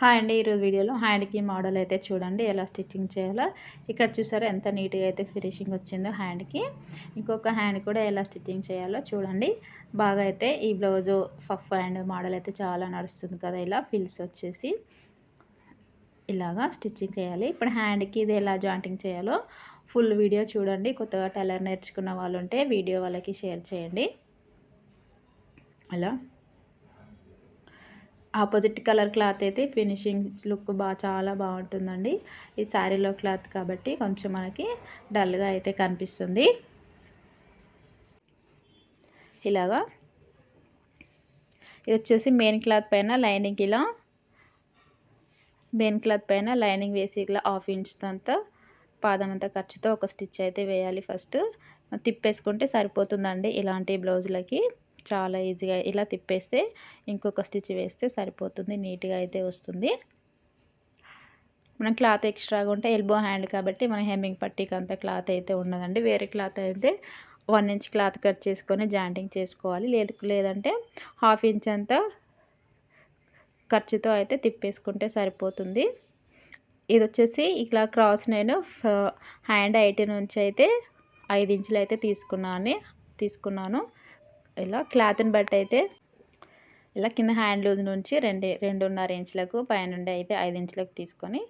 Hi అండి ఈరోజు వీడియోలో హ్యాండ్కి మోడల్ అయితే చూడండి ఎలా స్టిచ్చింగ్ చేయాలో. ఇక్కడ చూసారా ఎంత నీట్గా అయితే ఫినిషింగ్ వచ్చిందో హ్యాండ్కి ఇంకొక హ్యాండ్ కూడా ఎలా స్టిచ్చింగ్ చేయాలో చూడండి. బాగా అయితే ఈ బ్లౌజు ఫఫ్ అండ్ మోడల్ అయితే చాలా నడుస్తుంది కదా ఇలా ఫిల్స్ వచ్చేసి ఇలాగా స్టిచ్చింగ్ చేయాలి. ఇప్పుడు హ్యాండ్కి ఇది ఎలా జాయింటింగ్ చేయాలో ఫుల్ వీడియో చూడండి. కొత్తగా టైలర్ నేర్చుకున్న వాళ్ళు ఉంటే వీడియో వాళ్ళకి షేర్ చేయండి. అలా ఆపోజిట్ కలర్ క్లాత్ అయితే ఫినిషింగ్ లుక్ బాగా చాలా బాగుంటుందండి. ఈ శారీలో క్లాత్ కాబట్టి కొంచెం మనకి డల్గా అయితే కనిపిస్తుంది. ఇలాగా. ఇది వచ్చేసి మెయిన్ క్లాత్ పైన లైనింగ్ ఇలా. మెయిన్ క్లాత్ పైన లైనింగ్ వేసి ఇలా హాఫ్ ఇంచ్ అంతా పాదం అంతా ఖర్చుతో ఒక స్టిచ్ అయితే వేయాలి ఫస్ట్. తిప్పేసుకుంటే సరిపోతుందండి ఇలాంటి బ్లౌజులకి. చాలా ఈజీగా ఇలా తిప్పేస్తే ఇంకొక స్టిచ్ వేస్తే సరిపోతుంది నీట్గా అయితే వస్తుంది. మనం క్లాత్ ఎక్స్ట్రాగా ఉంటే ఎల్బో హ్యాండ్ కాబట్టి మన హెమ్మింగ్ పట్టీకి అంత క్లాత్ అయితే ఉన్నదండి వేరే క్లాత్ అయితే వన్ ఇంచ్ క్లాత్ కట్ చేసుకొని జాయింటింగ్ చేసుకోవాలి. లేదు లేదంటే హాఫ్ ఇంచ్ అంతా ఖర్చుతో అయితే తిప్పేసుకుంటే సరిపోతుంది. ఇది వచ్చేసి ఇట్లా క్రాస్ నేను హ్యాండ్ ఐటీ నుంచి అయితే ఐదు ఇంచులు అయితే తీసుకున్నాను తీసుకున్నాను. ఇలా క్లాత్ని బట్టి అయితే ఇలా కింద హ్యాండ్ లూజ్ నుంచి రెండు రెండున్నర ఇంచులకు పైనుండి అయితే ఐదు ఇంచులకు తీసుకొని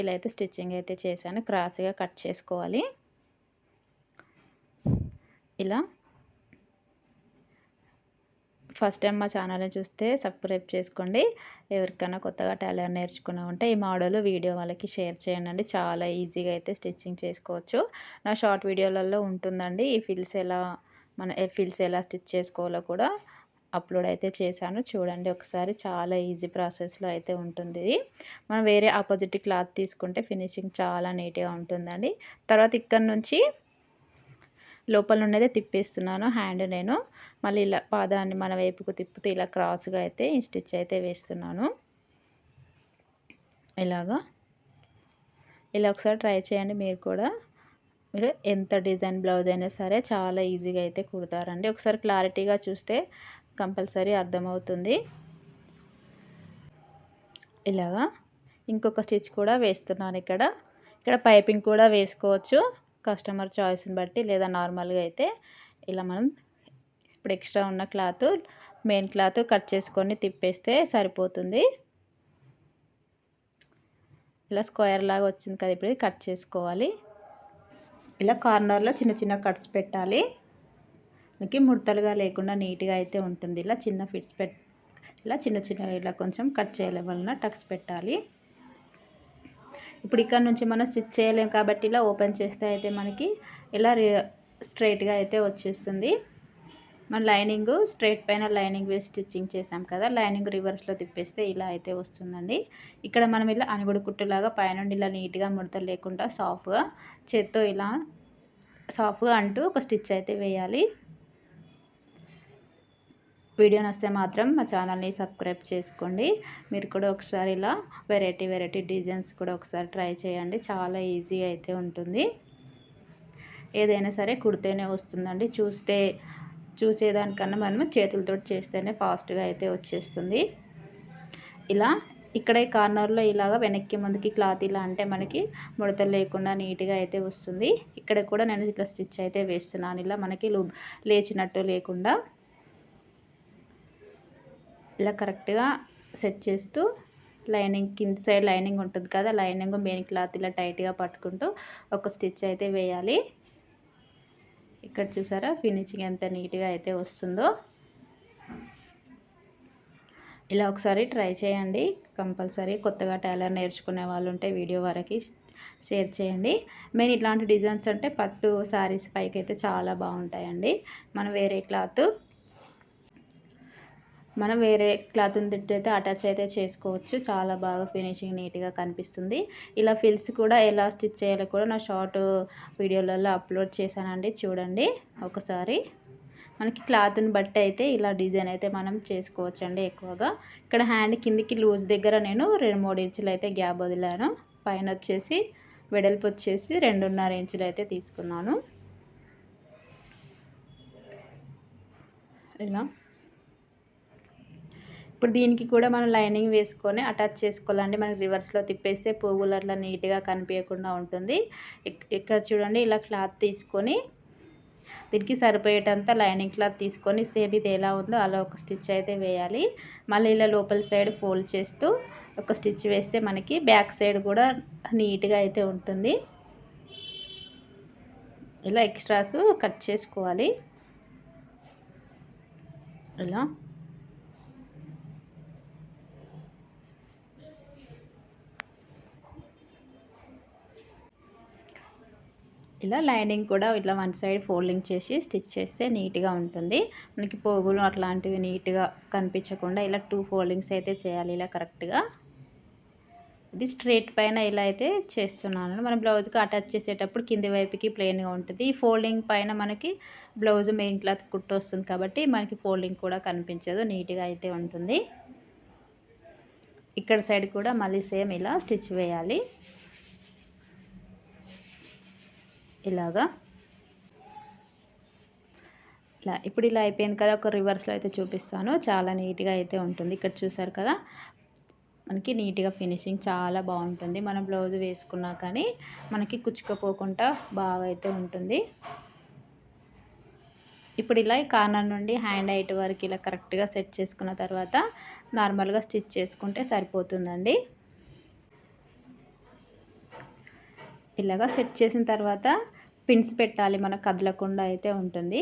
ఇలా అయితే స్టిచ్చింగ్ అయితే చేశాను. క్రాస్గా కట్ చేసుకోవాలి. ఇలా ఫస్ట్ టైం మా ఛానల్ని చూస్తే సబ్స్క్రైబ్ చేసుకోండి. ఎవరికైనా కొత్తగా టైలర్ నేర్చుకున్నా ఉంటే ఈ మోడల్ వీడియో వాళ్ళకి షేర్ చేయండి. చాలా ఈజీగా అయితే స్టిచ్చింగ్ చేసుకోవచ్చు. నా షార్ట్ వీడియోలలో ఉంటుందండి. ఈ ఫిల్స్ ఎలా మన ఫిల్స్ ఎలా స్టిచ్ చేసుకోవాలో కూడా అప్లోడ్ అయితే చేశాను. చూడండి ఒకసారి చాలా ఈజీ ప్రాసెస్లో అయితే ఉంటుంది ఇది. మనం వేరే ఆపోజిట్ క్లాత్ తీసుకుంటే ఫినిషింగ్ చాలా నీట్గా ఉంటుందండి. తర్వాత ఇక్కడ నుంచి లోపల నుండి తిప్పేస్తున్నాను హ్యాండ్ నేను. మళ్ళీ ఇలా పాదాన్ని మన వైపుకు తిప్పుతూ ఇలా క్రాస్గా అయితే ఈ స్టిచ్ అయితే వేస్తున్నాను. ఇలాగా. ఇలా ఒకసారి ట్రై చేయండి మీరు కూడా. మీరు ఎంత డిజైన్ బ్లౌజ్ అయినా సరే చాలా ఈజీగా అయితే కుడతారండి. ఒకసారి క్లారిటీగా చూస్తే కంపల్సరీ అర్థమవుతుంది. ఇలాగా ఇంకొక స్టిచ్ కూడా వేస్తున్నాను ఇక్కడ. ఇక్కడ పైపింగ్ కూడా వేసుకోవచ్చు. కస్టమర్ చాయిస్ని బట్టి లేదా నార్మల్గా అయితే ఇలా మనం ఇప్పుడు ఎక్స్ట్రా ఉన్న క్లాత్ మెయిన్ క్లాత్ కట్ చేసుకొని తిప్పేస్తే సరిపోతుంది. ఇలా స్క్వేర్ లాగా వచ్చింది కదా ఇప్పుడు కట్ చేసుకోవాలి. ఇలా కార్నర్లో చిన్న చిన్న కట్స్ పెట్టాలి. మనకి ముడతలుగా లేకుండా నీట్గా అయితే ఉంటుంది. ఇలా చిన్న ఫిట్స్ పెట్ ఇలా చిన్న చిన్న ఇలా కొంచెం కట్ చేయలే. వలన టక్స్ పెట్టాలి. ఇప్పుడు ఇక్కడ నుంచి మనం స్టిచ్ చేయలేం కాబట్టి ఇలా ఓపెన్ చేస్తే అయితే మనకి ఇలా స్ట్రైట్గా అయితే వచ్చేస్తుంది. మన లైనింగ్ స్ట్రైట్ పైన లైనింగ్ వేసి స్టిచ్చింగ్ చేసాం కదా లైనింగ్ రివర్స్లో తిప్పేస్తే ఇలా అయితే వస్తుందండి. ఇక్కడ మనం ఇలా అనుగుడు కుట్టులాగా పైనుండి ఇలా నీట్గా ముడతలు లేకుండా సాఫ్ట్గా చేత్తో ఇలా సాఫ్ట్గా అంటూ ఒక స్టిచ్ అయితే వేయాలి. వీడియో నస్తే మాత్రం మా ఛానల్ని సబ్స్క్రైబ్ చేసుకోండి. మీరు కూడా ఒకసారి ఇలా వెరైటీ వెరైటీ డిజైన్స్ కూడా ఒకసారి ట్రై చేయండి. చాలా ఈజీ అయితే ఉంటుంది. ఏదైనా సరే కుడితేనే వస్తుందండి. చూస్తే చూసేదానికన్నా మనం చేతులతో చేస్తేనే ఫాస్ట్గా అయితే వచ్చేస్తుంది. ఇలా ఇక్కడ ఈ కార్నర్లో ఇలాగ వెనక్కి ముందుకి క్లాత్ ఇలా అంటే మనకి ముడతలు లేకుండా నీట్గా అయితే వస్తుంది. ఇక్కడ కూడా నేను ఇట్లా స్టిచ్ అయితే వేస్తున్నాను. ఇలా మనకి లేచినట్టు లేకుండా ఇలా కరెక్ట్గా సెట్ చేస్తూ లైనింగ్ కింద సైడ్ లైనింగ్ ఉంటుంది కదా లైనింగ్ మెయిన్ క్లాత్ ఇలా టైట్గా పట్టుకుంటూ ఒక స్టిచ్ అయితే వేయాలి. ఇక్కడ చూసారా? ఫినిషింగ్ ఎంత నీట్గా అయితే వస్తుందో. ఇలా ఒకసారి ట్రై చేయండి. కంపల్సరీ కొత్తగా టైలర్ నేర్చుకునే వాళ్ళు ఉంటే వీడియో వరకు షేర్ చేయండి. మెయిన్ ఇట్లాంటి డిజైన్స్ అంటే పట్టు శారీస్ పైకి అయితే చాలా బాగుంటాయండి. మనం వేరే క్లాత్ మనం వేరే క్లాత్ అయితే అటాచ్ అయితే చేసుకోవచ్చు. చాలా బాగా ఫినిషింగ్ నీట్గా కనిపిస్తుంది. ఇలా ఫిల్స్ కూడా ఎలా స్టిచ్ చేయాలో కూడా నా షార్ట్ వీడియోలలో అప్లోడ్ చేశానండి. చూడండి ఒకసారి. మనకి క్లాత్ని బట్టి అయితే ఇలా డిజైన్ అయితే మనం చేసుకోవచ్చండి ఎక్కువగా. ఇక్కడ హ్యాండ్ కిందికి లూజ్ దగ్గర నేను రెండు మూడు ఇంచులు అయితే గ్యాప్ వదిలాను. పైన వచ్చేసి వెడల్పు వచ్చేసి రెండున్నర ఇంచులు అయితే తీసుకున్నాను. ఇలా ఇప్పుడు దీనికి కూడా మనం లైనింగ్ వేసుకొని అటాచ్ చేసుకోవాలండి. మనకి రివర్స్లో తిప్పేస్తే పోగులు అట్లా నీట్గా కనిపించకుండా ఉంటుంది. ఇక్కడ చూడండి ఇలా క్లాత్ తీసుకొని దీనికి సరిపోయేటంత లైనింగ్ క్లాత్ తీసుకొని సేమ్ ఇది ఎలా ఉందో అలా ఒక స్టిచ్ అయితే వేయాలి. మళ్ళీ ఇలా లోపల సైడ్ ఫోల్డ్ చేస్తూ ఒక స్టిచ్ వేస్తే మనకి బ్యాక్ సైడ్ కూడా నీట్గా అయితే ఉంటుంది. ఇలా ఎక్స్ట్రాస్ కట్ చేసుకోవాలి. ఇలా ఇలా లైనింగ్ కూడా ఇట్లా వన్ సైడ్ ఫోల్డింగ్ చేసి స్టిచ్ చేస్తే నీట్గా ఉంటుంది. మనకి పోగులు అట్లాంటివి నీట్గా కనిపించకుండా ఇలా టూ ఫోల్డింగ్స్ అయితే చేయాలి ఇలా కరెక్ట్గా. ఇది స్ట్రేట్ పైన ఇలా అయితే చేస్తున్నాను. మనం బ్లౌజ్కి అటాచ్ చేసేటప్పుడు కింది వైపుకి ప్లెయిన్గా ఉంటుంది. ఈ ఫోల్డింగ్ పైన మనకి బ్లౌజ్ మెయిన్ క్లాత్ కుట్టు వస్తుంది కాబట్టి మనకి ఫోల్డింగ్ కూడా కనిపించదు నీట్గా అయితే ఉంటుంది. ఇక్కడ సైడ్ కూడా మళ్ళీ సేమ్ ఇలా స్టిచ్ వేయాలి. ఇలాగా. ఇలా ఇప్పుడు ఇలా అయిపోయింది కదా ఒక రివర్స్లో అయితే చూపిస్తాను. చాలా నీట్గా అయితే ఉంటుంది. ఇక్కడ చూసారు కదా మనకి నీట్గా ఫినిషింగ్ చాలా బాగుంటుంది. మనం బ్లౌజ్ వేసుకున్నా కానీ మనకి కుచ్చుకపోకుండా బాగా అయితే ఉంటుంది. ఇప్పుడు ఇలా కార్నర్ నుండి హ్యాండ్ హైట్ వరకు ఇలా కరెక్ట్గా సెట్ చేసుకున్న తర్వాత నార్మల్గా స్టిచ్ చేసుకుంటే సరిపోతుందండి. ఇలాగా సెట్ చేసిన తర్వాత పిన్స్ పెట్టాలి మనకు కదలకుండా అయితే ఉంటుంది.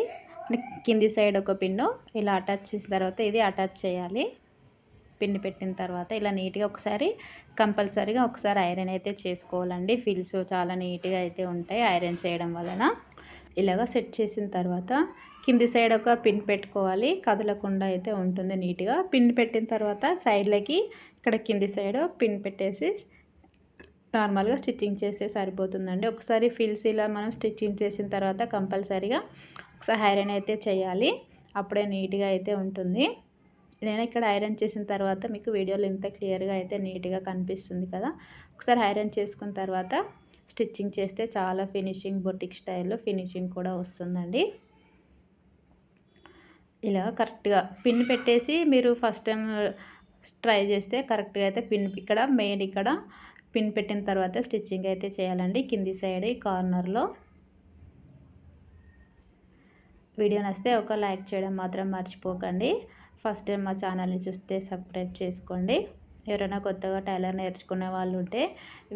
కింది సైడ్ ఒక పిన్ను ఇలా అటాచ్ చేసిన తర్వాత ఇది అటాచ్ చేయాలి. పిన్ పెట్టిన తర్వాత ఇలా నీట్గా ఒకసారి కంపల్సరీగా ఒకసారి ఐరన్ అయితే చేసుకోవాలండి. ఫిల్స్ చాలా నీట్గా అయితే ఉంటాయి ఐరన్ చేయడం వలన. ఇలాగ సెట్ చేసిన తర్వాత కింది సైడ్ ఒక పిన్ పెట్టుకోవాలి. కదలకుండా అయితే ఉంటుంది నీట్గా. పిన్ పెట్టిన తర్వాత సైడ్లకి ఇక్కడ కింది సైడ్ పిన్ పెట్టేసి నార్మల్గా స్టిచ్చింగ్ చేస్తే సరిపోతుందండి. ఒకసారి ఫిల్స్ ఇలా మనం స్టిచ్చింగ్ చేసిన తర్వాత కంపల్సరీగా ఒకసారి ఐరన్ అయితే చేయాలి. అప్పుడే నీట్గా అయితే ఉంటుంది. నేను ఇక్కడ ఐరన్ చేసిన తర్వాత మీకు వీడియోలో ఇంత క్లియర్గా అయితే నీట్గా కనిపిస్తుంది కదా. ఒకసారి ఐరన్ చేసుకున్న తర్వాత స్టిచ్చింగ్ చేస్తే చాలా ఫినిషింగ్ బొటిక్ స్టైల్లో ఫినిషింగ్ కూడా వస్తుందండి. ఇలా కరెక్ట్గా పిన్ పెట్టేసి మీరు ఫస్ట్ టైం ట్రై చేస్తే కరెక్ట్గా అయితే పిన్ ఇక్కడ మెయిన్ ఇక్కడ పిన్ పెట్టిన తర్వాత స్టిచ్చింగ్ అయితే చేయాలండి. కింది సైడ్ ఈ కార్నర్లో. వీడియో నస్తే ఒక లైక్ చేయడం మాత్రం మర్చిపోకండి. ఫస్ట్ టైం మా ఛానల్ని చూస్తే సబ్స్క్రైబ్ చేసుకోండి. ఎవరైనా కొత్తగా టైలర్ నేర్చుకునే వాళ్ళు ఉంటే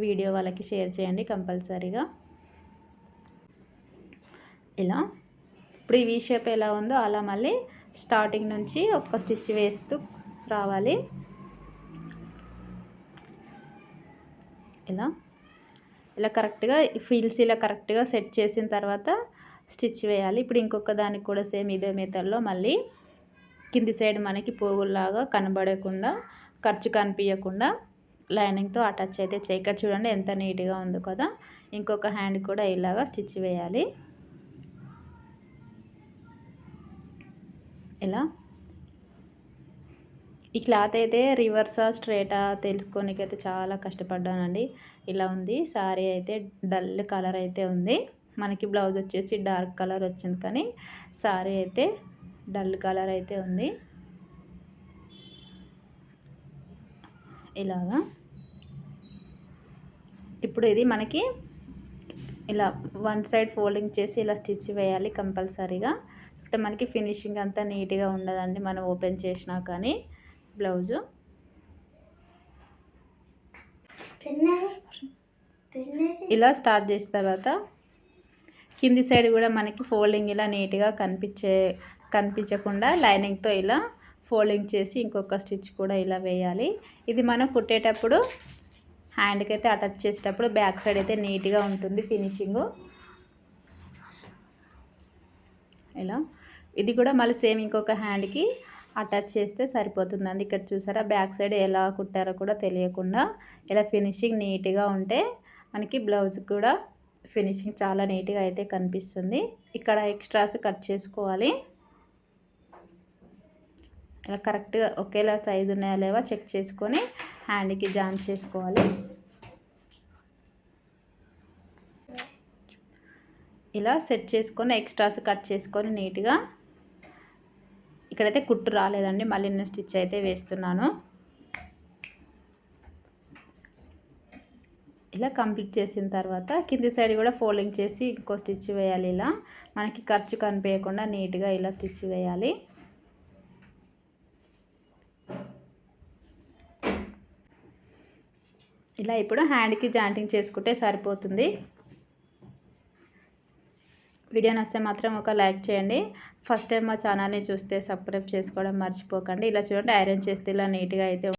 వీడియో వాళ్ళకి షేర్ చేయండి కంపల్సరీగా. ఇలా. ఇప్పుడు ఈ వీ షేప్ ఎలా ఉందో అలా మళ్ళీ స్టార్టింగ్ నుంచి ఒక స్టిచ్ వేస్తూ రావాలి. ఇలా ఇలా కరెక్ట్గా ఫీల్స్ ఇలా కరెక్ట్గా సెట్ చేసిన తర్వాత స్టిచ్ వేయాలి. ఇప్పుడు ఇంకొక దానికి కూడా సేమ్ ఇదే మెథడ్లో మళ్ళీ కింది సైడ్ మనకి పోగుల్లాగా కనబడకుండా ఖర్చు కనిపించకుండా లైనింగ్తో అటాచ్ అయితే చేయి. ఇక్కడ చూడండి ఎంత నీట్గా ఉందో కదా. ఇంకొక హ్యాండ్ కూడా ఇలాగా స్టిచ్ వేయాలి. ఇలా ఈ క్లాత్ అయితే రివర్సా స్ట్రేటా తెలుసుకోనికైతే చాలా కష్టపడ్డానండి. ఇలా ఉంది. సారీ అయితే డల్ కలర్ అయితే ఉంది. మనకి బ్లౌజ్ వచ్చేసి డార్క్ కలర్ వచ్చింది కానీ సారీ అయితే డల్ కలర్ అయితే ఉంది. ఇలాగా. ఇప్పుడు ఇది మనకి ఇలా వన్ సైడ్ ఫోల్డింగ్ చేసి ఇలా స్టిచ్ వేయాలి కంపల్సరీగా. అంటే మనకి ఫినిషింగ్ అంతా నీట్గా ఉండదండి మనం ఓపెన్ చేసినా కానీ. బ్లౌజు. ఇలా స్టార్ట్ చేసిన తర్వాత కింది సైడ్ కూడా మనకి ఫోల్డింగ్ ఇలా నీట్గా కనిపించే కనిపించకుండా లైనింగ్తో ఇలా ఫోల్డింగ్ చేసి ఇంకొక స్టిచ్ కూడా ఇలా వేయాలి. ఇది మనం కుట్టేటప్పుడు హ్యాండ్కి అయితే అటాచ్ చేసేటప్పుడు బ్యాక్ సైడ్ అయితే నీట్గా ఉంటుంది ఫినిషింగు. ఇలా. ఇది కూడా మళ్ళీ సేమ్ ఇంకొక హ్యాండ్కి అటాచ్ చేస్తే సరిపోతుందండి. ఇక్కడ చూసారా బ్యాక్ సైడ్ ఎలా కుట్టారో కూడా తెలియకుండా ఇలా ఫినిషింగ్ నీట్గా ఉంటే మనకి బ్లౌజ్ కూడా ఫినిషింగ్ చాలా నీట్గా అయితే కనిపిస్తుంది. ఇక్కడ ఎక్స్ట్రాస్ కట్ చేసుకోవాలి. ఇలా కరెక్ట్గా ఒకేలా సైజు ఉన్నాయా లేవా చెక్ చేసుకొని హ్యాండ్కి జాయిన్ చేసుకోవాలి. ఇలా సెట్ చేసుకొని ఎక్స్ట్రాస్ కట్ చేసుకొని నీట్గా ఇక్కడైతే కుట్టు రాలేదండి మళ్ళీ నేను స్టిచ్ అయితే వేస్తున్నాను. ఇలా కంప్లీట్ చేసిన తర్వాత కింది సైడ్ కూడా ఫోల్డింగ్ చేసి ఇంకో స్టిచ్ వేయాలి ఇలా. మనకి ఖర్చు కనిపించకుండా నీట్గా ఇలా స్టిచ్ వేయాలి. ఇలా ఇప్పుడు హ్యాండ్కి జాయింటింగ్ చేసుకుంటే సరిపోతుంది. వీడియో నచ్చితే మాత్రం ఒక లైక్ చేయండి. ఫస్ట్ టైం మా ఛానల్ని చూస్తే సబ్స్క్రైబ్ చేసుకోవడం మర్చిపోకండి. ఇలా చూడండి ఐరన్ చేస్తే ఇలా నీట్గా అయితే